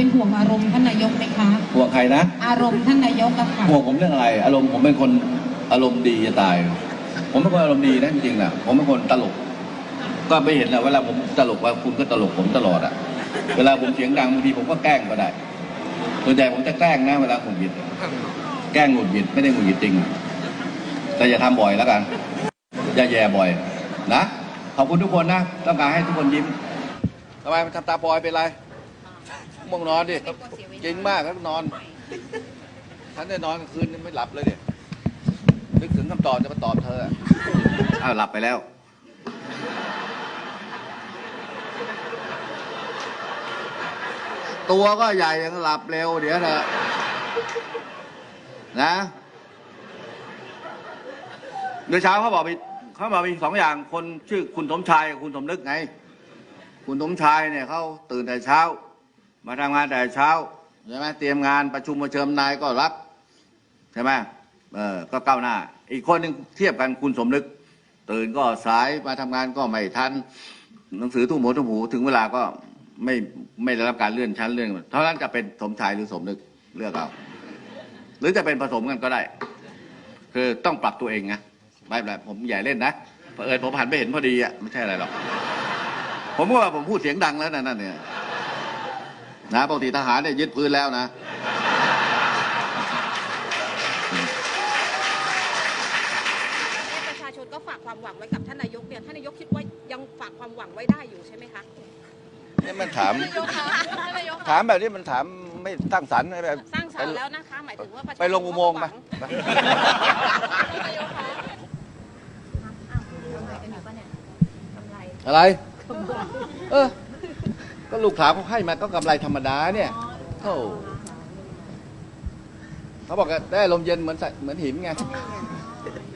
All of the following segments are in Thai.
เป็นห่วงอารมณ์ท่านนายกไหมคะ ห่วงใครนะ อารมณ์ท่านนายกอะค่ะห่วงผมเรื่องอะไร อารมณ์ผมเป็นคนอารมณ์ดีจะตาย ผมเป็นคนอารมณ์ดีนะจริงๆนะผมเป็นคนตลก ก็ไม่เห็นนะเวลาผมตลกว่าคุณก็ตลกผมตลอดอะเวลาผมเสียงดังบางทีผมก็แกล้งก็ได้ส่วนใหญ่ผมจะแกล้งนะเวลาหงุดหงิดแกล้งหงุดหงิดไม่ได้หงุดหงิดจริง แต่อย่าทำบ่อยแล้วกัน อย่าแย่บ่อย นะ ขอบคุณทุกคนนะ ต้องการให้ทุกคนยิ้มทำไมมันทำตาปลอยเป็นไร ม่วงนอนดิจริงมากแล้วนอนฉันได้นอนกลางคืนไม่หลับเลยเนี่ยนึกถึงคำตอบจะมาตอบเธออะอ้าวหลับไปแล้ว ตัวก็ใหญ่ยังหลับเร็วเดี๋ยวเถอะนะเมื่อเช้าเขาบอกมีเขาบอกมีสองอย่างคนชื่อคุณสมชายกับคุณสมนึกไง คุณสมชายเนี่ยเขาตื่นแต่เช้า มาทำงานแต่เช้าใช่ไหมเตรียมงานประชุมประเชิญนายก็รับใช่ไหมเออก็ก้าวหน้า อีกคนหนึ่งเทียบกันคุณสมนึก ตื่นก็สายมาทำงานก็ไม่ทันหนังสือทุ่มหัวทุ่มหูถึงเวลาก็ไม่ไม่ได้รับการเลื่อนชั้นเลื่อนเท่านั้นจะเป็นสมชายหรือสมนึกเลือกเอาหรือจะเป็นผสมกันก็ได้ คือต้องปรับตัวเองนะไม่เป็นไรผมใหญ่เล่นนะเผอิญผมหันไปเห็นพอดีอะไม่ใช่อะไรหรอกผมว่าผมพูดเสียงดังแล้วนะนั่นเนี่ย นะปกติทหารเนี่ยยึดพื้นแล้วนะ ประชาชนก็ฝากความหวังไว้กับท่านนายกเนี่ยท่านนายกคิดว่ายังฝากความหวังไว้ได้อยู่ใช่ไหมคะนี่มันถาม ท่านนายกคะท่านนายกถามแบบนี้มันถามไม่สร้างสรรค์แบบสร้างสรรค์แล้วนะคะหมายถึงว่าประชาชนไปลงอุโมงค์มาท่านนายกคะอะไร เออก็ ลูกค้าเขาให้มาก็กำไรธรรมดาเนี่ยโอ้เขาบอกว่าได้ลมเย็นเหมือนใส่เหมือนหินไง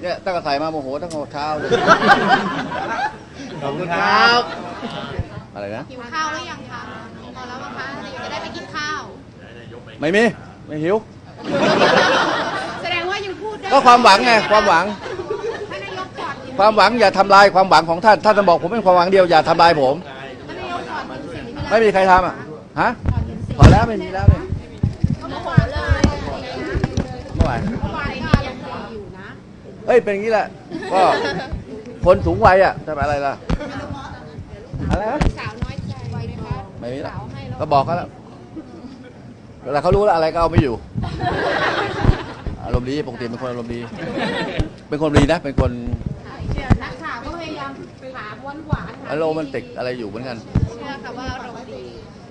เนี่ยตั้งแต่ใส่มาโมโหตั้งแต่เช้าเลยขอบคุณครับ อะไรนะหิวข้าวหรือยังคะพอแล้วมั้งคะเดี๋ยวจะได้ไปกินข้าว ไม่มี ไม่หิว แสดงว่ายังพูดได้ก็ความหวังไงความหวัง ท่านนายกกอดถึงความหวังอย่าทำลายความหวังของท่าน ท่านจะบอกผมเป็นความหวังเดียวอย่าทำลายผม ไม่มีใครทำอะฮะกอดถึงสิ่งพอแล้วไม่มีแล้วเนี่ยเขาบอกว่าเลยเมื่อไหร่เมื่อวานก็ยังดีอยู่นะเอ้ยเป็นอย่างนี้แหละก็คนสูงวัยอะจะไปอะไรล่ะอะไรนะสาวน้อยใจไหมคะไม่มีละสาวให้แล้วก็บอกเขาแล้วเวลาเขารู้แล้วอะไรก็เอาไม่อยู่ อารมณ์ดีปกติเป็นคนอารมณ์ดี เป็นคนดีนะ เป็นคนเชื่อนักข่าวก็พยายามถามหวานหวานๆอารมณ์มันติดอะไรอยู่เหมือนกัน เชื่อค่ะว่าเราดี